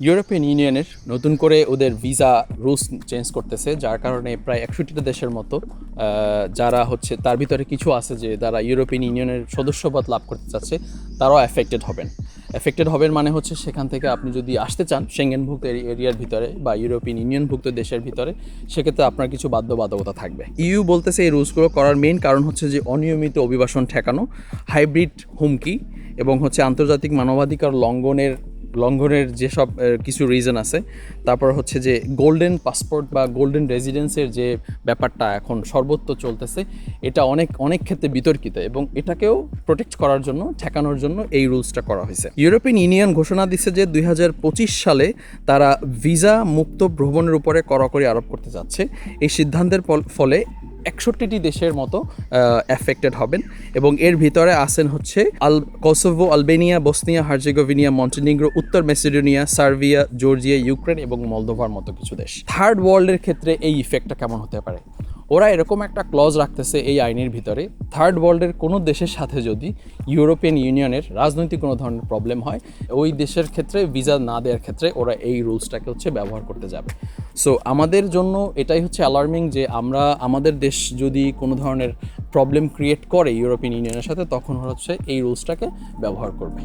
European ইউনিয়নের নতুন করে ওদের ভিসা রুলস চেঞ্জ করতেছে, যার কারণে প্রায় একষট্টিটা দেশের মতো যারা হচ্ছে তার ভিতরে কিছু আছে যে যারা ইউরোপিয়ান ইউনিয়নের সদস্যপদ লাভ করতে চাচ্ছে, তারাও অ্যাফেক্টেড হবেন। অ্যাফেক্টেড হবেন মানে হচ্ছে সেখান থেকে আপনি যদি আসতে চান সেঙ্গেনভুক্ত এরি- এরিয়ার ভিতরে বা ইউরোপিয়ান ইউনিয়নভুক্ত দেশের ভিতরে, সেক্ষেত্রে আপনার কিছু বাধ্যবাধকতা থাকবে। ইউ বলতেছে এই রুলসগুলো করার মেইন কারণ হচ্ছে যে অনিয়মিত অভিবাসন ঠেকানো হাইব্রিড হুমকি এবং হচ্ছে আন্তর্জাতিক মানবাধিকার লঙ্ঘনের লঙ্ঘনের যেসব কিছু রিজন আছে, তারপর হচ্ছে যে গোল্ডেন পাসপোর্ট বা গোল্ডেন রেসিডেন্সের যে ব্যাপারটা এখন সর্বত্র চলতেছে, এটা অনেক অনেক ক্ষেত্রে বিতর্কিত এবং এটাকেও প্রোটেক্ট করার জন্য, ঠেকানোর জন্য এই রুলসটা করা হয়েছে। ইউরোপিয়ান ইউনিয়ন ঘোষণা দিচ্ছে যে দুই হাজার পঁচিশ সালে তারা ভিসা মুক্ত ভ্রমণের উপরে কড়াকড়ি আরোপ করতে যাচ্ছে। এই সিদ্ধান্তের ফলে একষট্টিটি দেশের মতো অ্যাফেক্টেড হবেন। এবং এর ভিতরে আসেন হচ্ছে আল Kosovo Albania Bosnia Herzegovina Montenegro উত্তর মেসিডোনিয়া সার্বিয়া জর্জিয়া ইউক্রেন এবং মলদোভার মতো কিছু দেশ। থার্ড ওয়ার্ল্ডের ক্ষেত্রে এই ইফেক্টটা কেমন হতে পারে? ওরা এরকম একটা ক্লজ রাখতেছে এই আইনের ভিতরে থার্ড ওয়ার্ল্ডের কোনো দেশের সাথে যদি ইউরোপিয়ান ইউনিয়নের রাজনৈতিক কোনো ধরনের প্রবলেম হয়, ওই দেশের ক্ষেত্রে ভিসা না দেওয়ার ক্ষেত্রে ওরা এই রুলসটাকে হচ্ছে ব্যবহার করতে যাবে। সো আমাদের জন্য এটাই হচ্ছে অ্যালার্মিং যে আমরা, আমাদের দেশ যদি কোনো ধরনের প্রবলেম ক্রিয়েট করে ইউরোপিয়ান ইউনিয়নের সাথে, তখন হচ্ছে এই রুলসটাকে ব্যবহার করবে।